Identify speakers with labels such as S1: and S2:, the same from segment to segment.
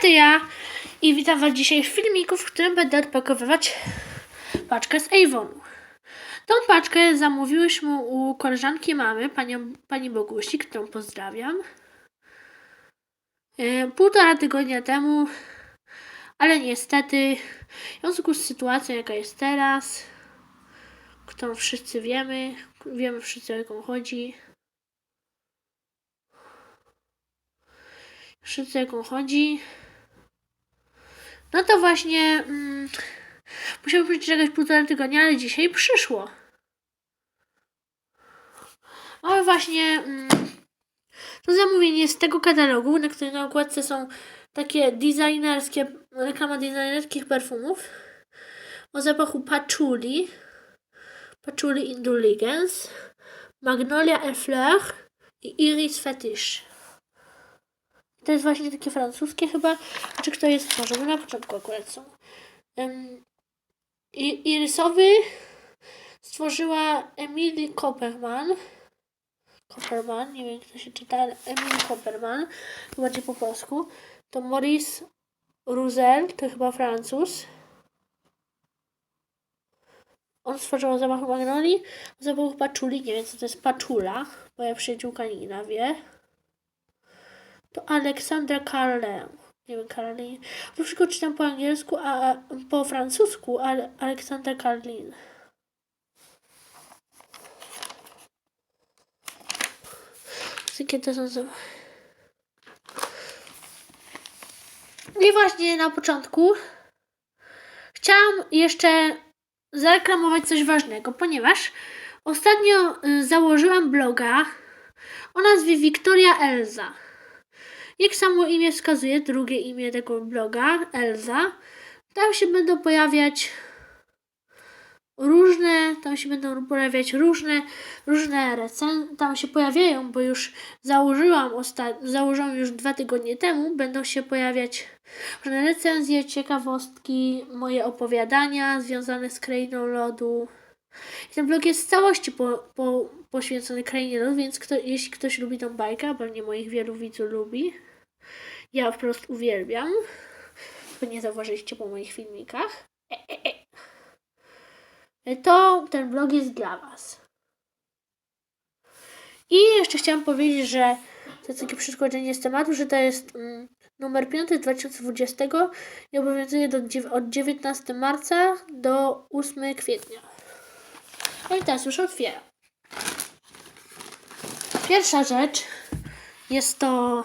S1: to ja i witam Was dzisiaj w filmiku, w którym będę odpakowywać paczkę z Avonu. Tą paczkę zamówiłyśmy u koleżanki mamy, panią, pani Bogusi, którą pozdrawiam. Yy, Półtora tygodnia temu, ale niestety, w związku z sytuacją, jaka jest teraz, którą wszyscy wiemy, wiemy wszyscy o jaką chodzi, wszyscy jaką chodzi, no to właśnie mm, musiałbym czekać półtora tygodnia, ale dzisiaj przyszło. Mamy właśnie mm, to zamówienie z tego katalogu, na którym na okładce są takie designerskie, reklama designerskich perfumów o zapachu patchouli, patchouli indulgence, magnolia et fleur i iris fetish. To jest właśnie takie francuskie chyba. Czy kto je stworzył? No Na początku akurat są. Um, i, irysowy stworzyła Emily Copperman. Copperman, nie wiem jak to się czyta, ale Emily Copperman, bardziej po polsku. To Maurice Roussel, to chyba Francuz. On stworzył zamach Magnoli, zamach Paczuli, nie wiem co to jest Paczula, moja przyjaciółka Nina wie to Aleksandra Carle. Nie wiem, Karolin. To wszystko czytam po angielsku, a po francusku, ale Aleksandra Karlin. Jakie to są... I właśnie na początku chciałam jeszcze zareklamować coś ważnego, ponieważ ostatnio y, założyłam bloga o nazwie Wiktoria Elza. Jak samo imię wskazuje, drugie imię tego bloga, Elza, tam się będą pojawiać różne, tam się będą pojawiać różne, różne recenzje, tam się pojawiają, bo już założyłam, osta- założyłam już dwa tygodnie temu, będą się pojawiać różne recenzje, ciekawostki, moje opowiadania związane z Krainą Lodu. I ten blog jest w całości po, po, poświęcony Krainie Lodu, więc kto, jeśli ktoś lubi tą bajkę, pewnie moich wielu widzów lubi, ja po prostu uwielbiam. Nie zauważyliście po moich filmikach. E, e, e. To ten blog jest dla Was. I jeszcze chciałam powiedzieć, że to jest takie przeszkodzenie z tematu, że to jest mm, numer 5 2020 i obowiązuje do, od 19 marca do 8 kwietnia. No i teraz już otwieram. Pierwsza rzecz jest to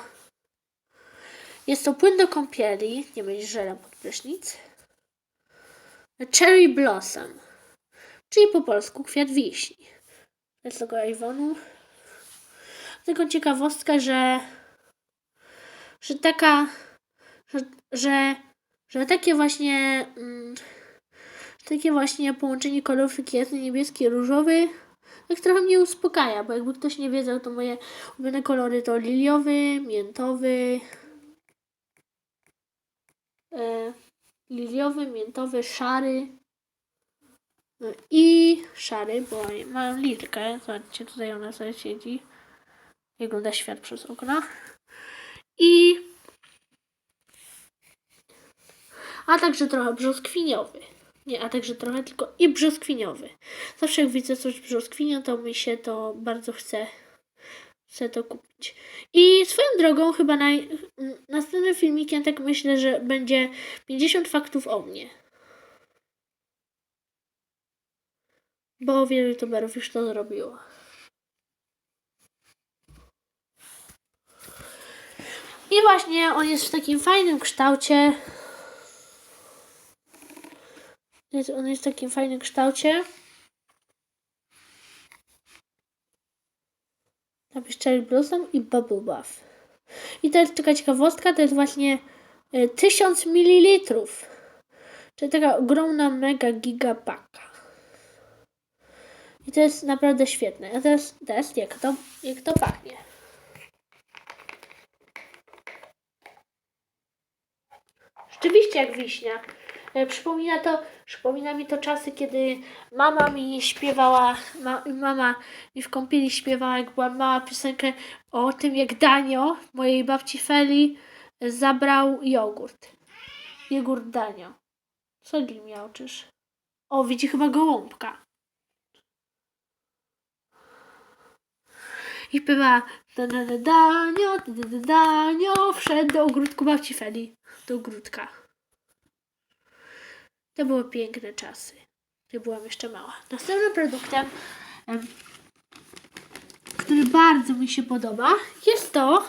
S1: jest to płyn do kąpieli, nie będzie żelem pod prysznic. Cherry Blossom, czyli po polsku kwiat wiśni. To jest tego Avonu. Tylko ciekawostka, że że taka że, że, że takie właśnie mm, takie właśnie połączenie kolorów jasny, niebieski, różowy tak trochę mnie uspokaja, bo jakby ktoś nie wiedział, to moje ulubione kolory to liliowy, miętowy, e, liliowy, miętowy, szary no i szary, bo mam lilkę. Zobaczcie, tutaj ona sobie siedzi. Wygląda świat przez okno. I a także trochę brzoskwiniowy. Nie, a także trochę tylko i brzoskwiniowy. Zawsze jak widzę coś brzoskwinią, to mi się to bardzo chce chcę to kupić. I swoją drogą chyba naj, następnym filmikiem tak myślę, że będzie 50 faktów o mnie. Bo wielu youtuberów już to zrobiło. I właśnie on jest w takim fajnym kształcie. Jest, on jest w takim fajnym kształcie. Napisz Cherry Blossom i Bubble Buff. I to jest taka ciekawostka, to jest właśnie y, 1000 ml. Czyli taka ogromna mega giga paka. I to jest naprawdę świetne. A teraz test, jak to, jak to pachnie. Rzeczywiście jak wiśnia. E, Przypomina to, przypomina mi to czasy, kiedy mama mi śpiewała, ma, mama mi w kąpieli śpiewała, jak była mała piosenkę o tym, jak Danio, mojej babci Feli, zabrał jogurt. Jogurt Danio. Co Gil miałczysz? O, widzi chyba gołąbka. I śpiewa da, da, da, Danio, da, da, da, Danio, wszedł do ogródku babci Feli. Do ogródka. To były piękne czasy. gdy byłam jeszcze mała. Następnym produktem, em, który bardzo mi się podoba, jest to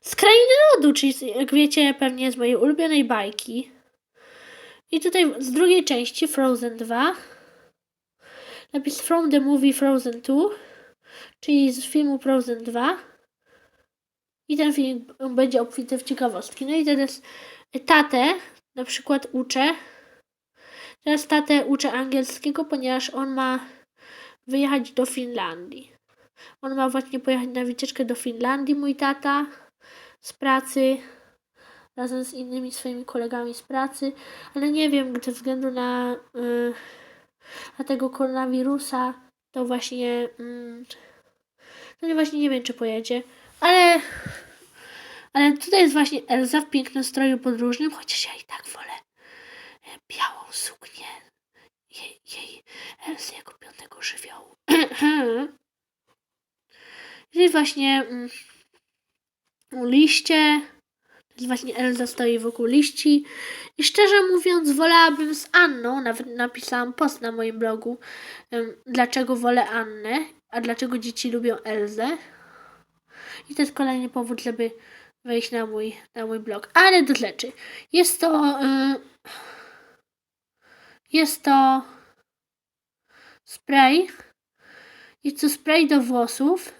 S1: z Krainy Lodu, czyli jak wiecie pewnie z mojej ulubionej bajki. I tutaj z drugiej części Frozen 2 napis From the Movie Frozen 2, czyli z filmu Frozen 2. I ten film będzie obfity w ciekawostki. No i teraz tatę na przykład uczę. Teraz tatę uczę angielskiego, ponieważ on ma wyjechać do Finlandii. On ma właśnie pojechać na wycieczkę do Finlandii, mój tata, z pracy, razem z innymi swoimi kolegami z pracy, ale nie wiem, ze względu na, y, na tego koronawirusa, to właśnie, to nie właśnie nie wiem, czy pojedzie, ale, ale tutaj jest właśnie Elza w pięknym stroju podróżnym, chociaż ja i tak wolę e, białą suknię jej, jej Elzy jako piątego żywiołu. Czyli właśnie mm, liście. Właśnie Elza stoi wokół liści. I szczerze mówiąc, wolałabym z Anną, nawet napisałam post na moim blogu, dlaczego wolę Annę, a dlaczego dzieci lubią Elzę. I to jest kolejny powód, żeby wejść na mój, na mój blog. Ale do rzeczy. Jest to. y, jest to spray. Jest to spray do włosów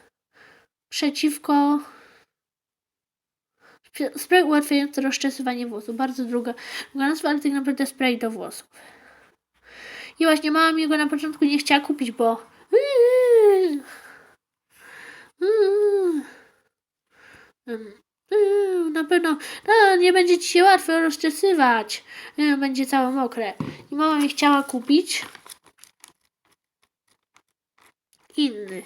S1: przeciwko spray ułatwiający rozczesywanie włosów. Bardzo druga, druga nazwa, ale tak naprawdę spray do włosów. I właśnie mama mi go na początku nie chciała kupić, bo na pewno no, nie będzie ci się łatwo rozczesywać. Będzie całe mokre. I mama mi chciała kupić inny.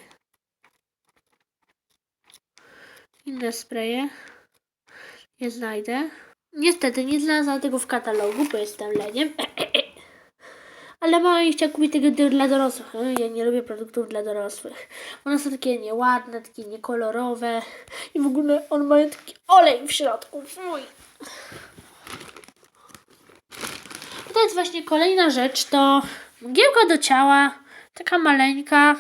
S1: Inne spraye. Nie znajdę. Niestety nie znalazłam tego w katalogu, bo jestem leniem. Ale mama chciała kupić tego dla dorosłych. E, Ja nie lubię produktów dla dorosłych. One są takie nieładne, takie niekolorowe. I w ogóle on ma taki olej w środku. Fuj. To jest właśnie kolejna rzecz, to mgiełka do ciała. Taka maleńka.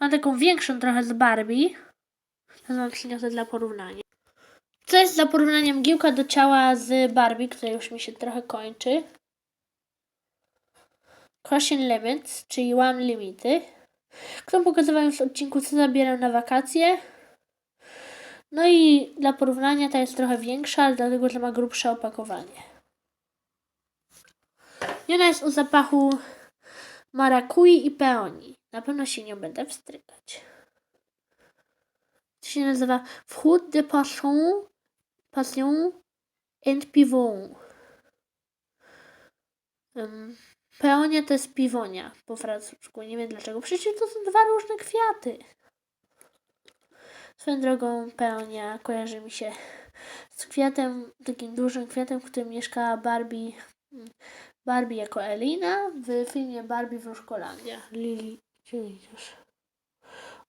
S1: Ma taką większą trochę z Barbie. Teraz wam przyniosę dla porównania. To jest za porównaniem mgiełka do ciała z Barbie, która już mi się trochę kończy. Crushing Limits, czyli One Limity, którą pokazywałem w odcinku Co zabieram na wakacje. No i dla porównania ta jest trochę większa, dlatego że ma grubsze opakowanie. I ona jest o zapachu marakui i peonii. Na pewno się nią będę wstrygać. To się nazywa Fruit de Passion, Passion and Pivot. Um, peonia to jest piwonia po francusku. Nie wiem dlaczego. Przecież to są dwa różne kwiaty. Swoją drogą peonia kojarzy mi się z kwiatem, takim dużym kwiatem, w którym mieszkała Barbie. Barbie jako Elina w filmie Barbie Wróżkolandia. Lili, gdzie idziesz?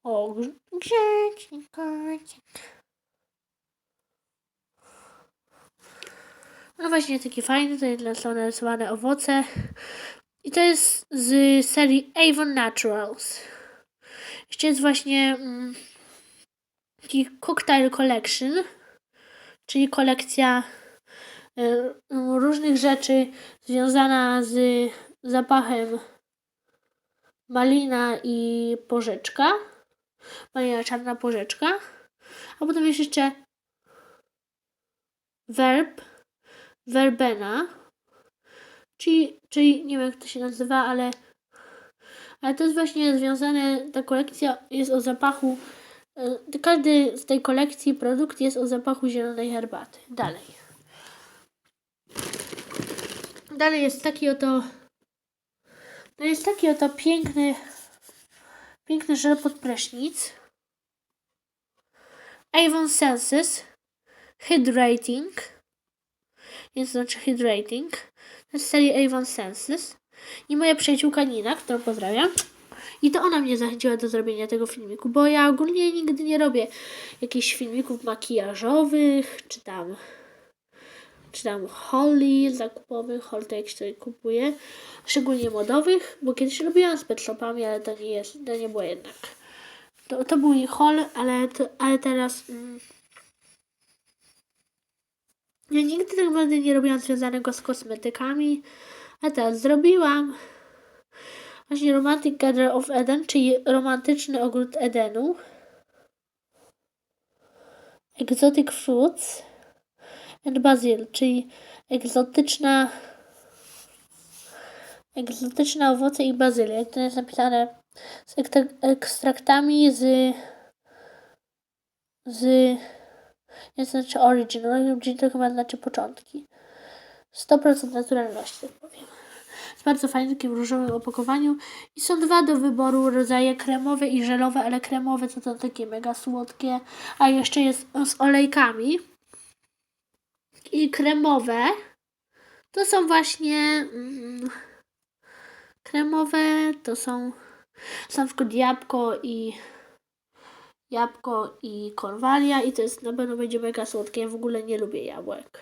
S1: O, grzeczny kociek. No właśnie, taki fajny, tutaj są narysowane owoce. I to jest z serii Avon Naturals. Jeszcze jest właśnie mm, taki Cocktail Collection, czyli kolekcja y, różnych rzeczy związana z zapachem malina i porzeczka. Malina czarna porzeczka. A potem jest jeszcze werb, verbena, czyli, czyli nie wiem jak to się nazywa, ale, ale to jest właśnie związane, ta kolekcja jest o zapachu, y, każdy z tej kolekcji produkt jest o zapachu zielonej herbaty. Dalej. Dalej jest taki oto, no jest taki oto piękny, piękny żel pod prysznic. Avon Senses Hydrating. Jest znaczy Hydrating. Z serii Avon Senses. I moja przyjaciółka Nina, którą pozdrawiam. I to ona mnie zachęciła do zrobienia tego filmiku, bo ja ogólnie nigdy nie robię jakichś filmików makijażowych, czy tam czy tam holly zakupowych, hol to jak się sobie kupuje, szczególnie modowych, bo kiedyś robiłam z pet shopami, ale to nie jest, to nie było jednak. To, to był haul, ale, to, ale teraz mm, ja nigdy tak naprawdę nie robiłam związanego z kosmetykami, a teraz zrobiłam. Właśnie Romantic Garden of Eden, czyli romantyczny ogród Edenu. Exotic Fruits and Basil, czyli egzotyczna egzotyczne owoce i bazylia. Jak to jest napisane z ekstraktami z z nie znaczy origin. Origin to chyba znaczy początki. 100% naturalności, tak powiem. Jest bardzo fajny, w takim różowym opakowaniu. I są dwa do wyboru, rodzaje kremowe i żelowe, ale kremowe to są takie mega słodkie. A jeszcze jest z olejkami. I kremowe to są właśnie mm, kremowe to są, są na przykład jabłko i jabłko i korwalia i to jest na pewno będzie mega słodkie. Ja w ogóle nie lubię jabłek.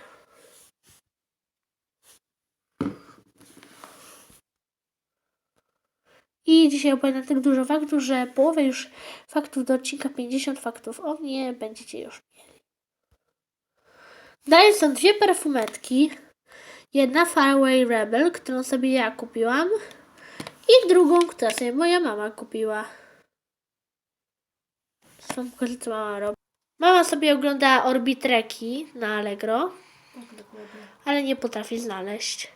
S1: I dzisiaj opowiadam tak dużo faktów, że połowę już faktów do odcinka 50 faktów o mnie będziecie już mieli. Dalej są dwie perfumetki. Jedna Faraway Rebel, którą sobie ja kupiłam. I drugą, którą sobie moja mama kupiła. Są pokażę, co mama robi. Mama sobie ogląda Orbitreki na Allegro,
S2: Tak,
S1: ale nie potrafi znaleźć.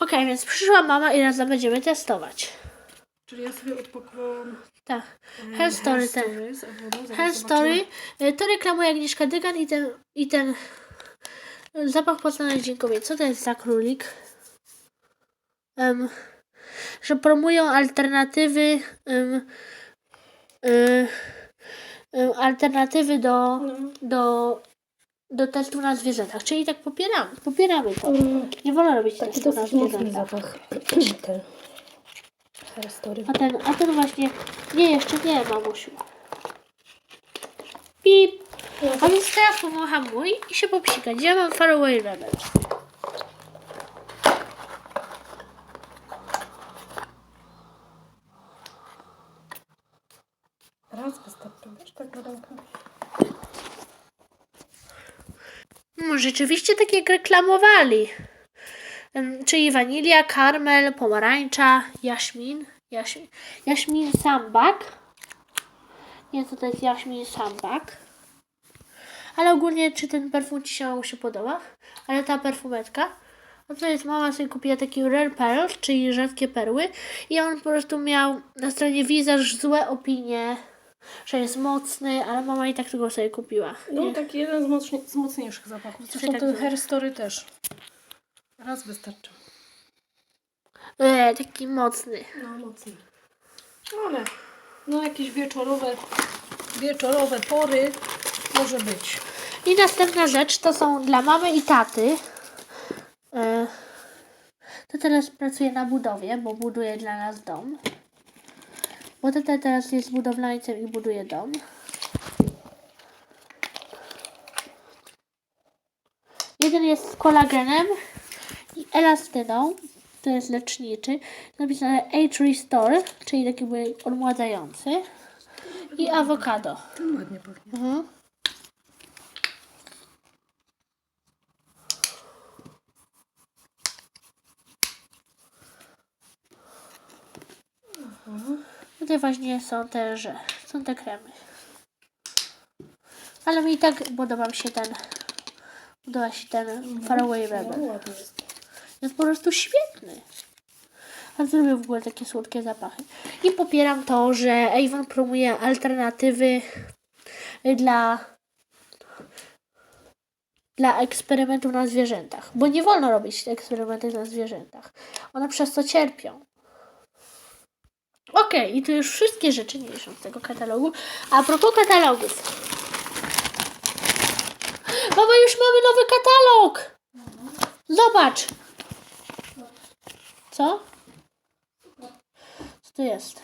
S1: Ok, więc przyszła mama i razem będziemy testować.
S2: Czyli ja sobie odpakowałam
S1: Tak. Hair Story ten. Hair. Story. To reklamuje Agnieszka Dygan i ten, i ten zapach poznanej dziękuję. Co to jest za królik? Em, że promują alternatywy em, y, alternatywy do,
S2: No.
S1: do, do testu na zwierzętach. Czyli tak popieramy, popieramy to. Nie wolno robić
S2: Taki
S1: testu na zwierzętach.
S2: zapach. Ten.
S1: A ten, a ten właśnie, nie, jeszcze nie, mamusiu. Pip. A więc teraz pomacham mój i się popsikać. Ja mam Faraway Rebel.
S2: Raz wystarczy, wiesz, tak na rękę.
S1: No, rzeczywiście tak jak reklamowali. Czyli wanilia, karmel, pomarańcza, jaśmin. Jaśmin, jaśmin sambak. Nie, co to jest jaśmin sambak. Ale ogólnie, czy ten perfum Ci się, się podoba? Ale ta perfumetka. A to jest, mama sobie kupiła taki Rare Pearls, czyli rzadkie perły. I on po prostu miał na stronie Visage złe opinie, że jest mocny, ale mama i tak tego sobie kupiła.
S2: No,
S1: Nie.
S2: taki jeden z, mocni- z mocniejszych zapachów. Zresztą
S1: tak
S2: ten
S1: było.
S2: Hair Story też. Raz wystarczy.
S1: E, taki mocny.
S2: No, mocny. Ale no jakieś wieczorowe, wieczorowe pory może być.
S1: I następna rzecz to są dla mamy i taty. E, to teraz pracuje na budowie, bo buduje dla nas dom. Bo tata teraz jest budowlańcem i buduje dom. Jeden jest z kolagenem i elastyną. To jest leczniczy. Napisane Age Restore, czyli taki odmładzający. I awokado.
S2: Ten ładnie pachnie.
S1: Mhm. Tutaj właśnie są te, że są te kremy. Ale mi i tak podoba się ten podoba się ten Faraway Rebel.
S2: Jest
S1: po prostu świetny. A zrobię w ogóle takie słodkie zapachy. I popieram to, że Avon promuje alternatywy dla dla eksperymentów na zwierzętach. Bo nie wolno robić eksperymentów na zwierzętach. One przez to cierpią. Okej, i to już wszystkie rzeczy nie są z tego katalogu. A propos katalogów. my już mamy nowy katalog! Zobacz! Co? Co to jest?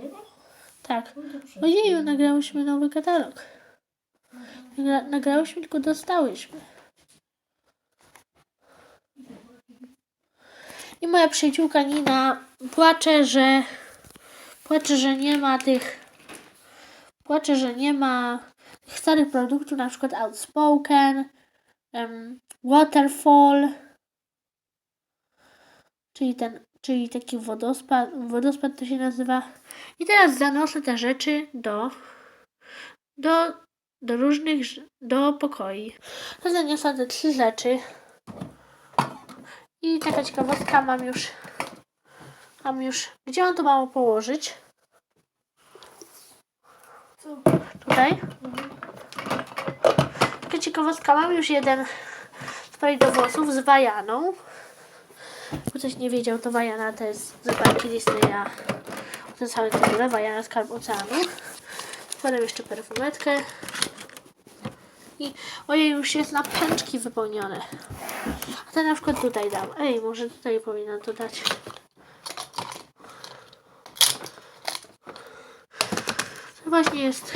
S2: Ty to?
S1: Tak.
S2: No dobrze.
S1: Ojeju, nagrałyśmy nowy katalog. Nagra nagrałyśmy, tylko dostałyśmy. I moja przyjaciółka Nina płacze, że płacze, że nie ma tych płacze, że nie ma tych starych produktów, na przykład Outspoken, em, Waterfall, czyli ten, czyli taki wodospad, wodospad to się nazywa. I teraz zanoszę te rzeczy do, do, do różnych, do pokoi. To zaniosłam te trzy rzeczy. I taka ciekawostka, mam już, mam już, gdzie mam to mało położyć?
S2: Co?
S1: Tutaj. Taka ciekawostka, mam już jeden spray do włosów z wajaną. Bo ktoś nie wiedział, to wajana to jest z bajki Disneya. O tym samym tytule, wajana skarb oceanu. Potem jeszcze perfumetkę. I ojej, już jest na pęczki wypełnione. A ten na przykład tutaj dam. Ej, może tutaj powinnam to dać. To właśnie jest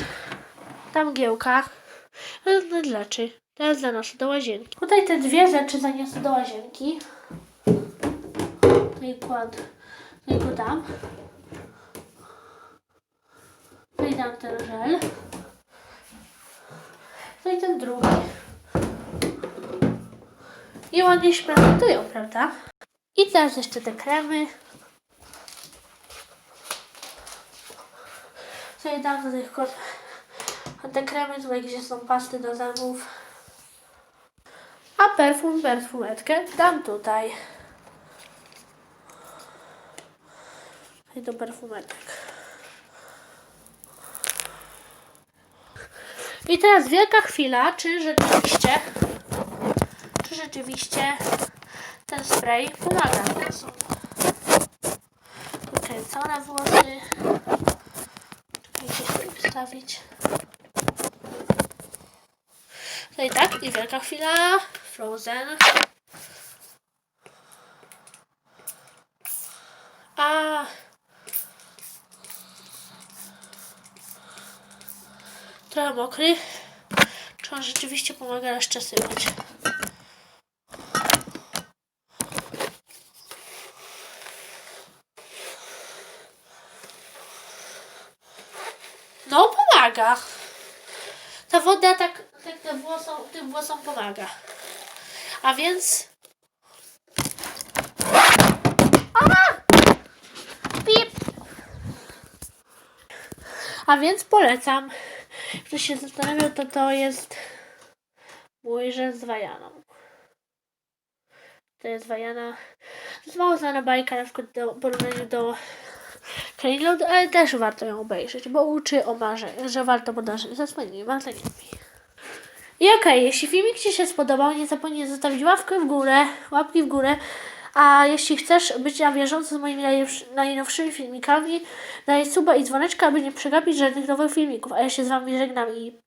S1: ta mgiełka. Różne rzeczy. Teraz zanoszę do łazienki. Tutaj te dwie rzeczy zaniosę do łazienki. Tutaj kład. Tutaj go dam. Tutaj dam ten żel. Tutaj ten drugi. I ładnie się prezentują, prawda? I teraz jeszcze te kremy. Tutaj dam do tych kot... A te kremy tutaj, gdzie są pasty do zębów. A perfum, perfumetkę dam tutaj. I do perfumetek. I teraz wielka chwila, czy rzeczywiście, czy rzeczywiście ten spray pomaga włosom. Ukręcone włosy. Czekajcie, sobie wstawić. No i tak, i wielka chwila. Frozen. A. Trochę mokry. Czy on rzeczywiście pomaga rozczesywać? No, Ta woda tak, tak tym, włosom, tym włosom pomaga. A więc. A! Pip! A więc polecam. Ktoś się zastanawiał, to to jest mój z wajaną. To jest wajana. To jest mało znana bajka, na przykład do, w porównaniu do Ale też warto ją obejrzeć, bo uczy o marzeniu, że warto podążać za swoimi marzeniami. I okej, jeśli filmik Ci się spodobał, nie zapomnij zostawić łapkę w górę, łapki w górę. A jeśli chcesz być na bieżąco z moimi najnowszy- najnowszymi filmikami, daj suba i dzwoneczka, aby nie przegapić żadnych nowych filmików. A ja się z Wami żegnam i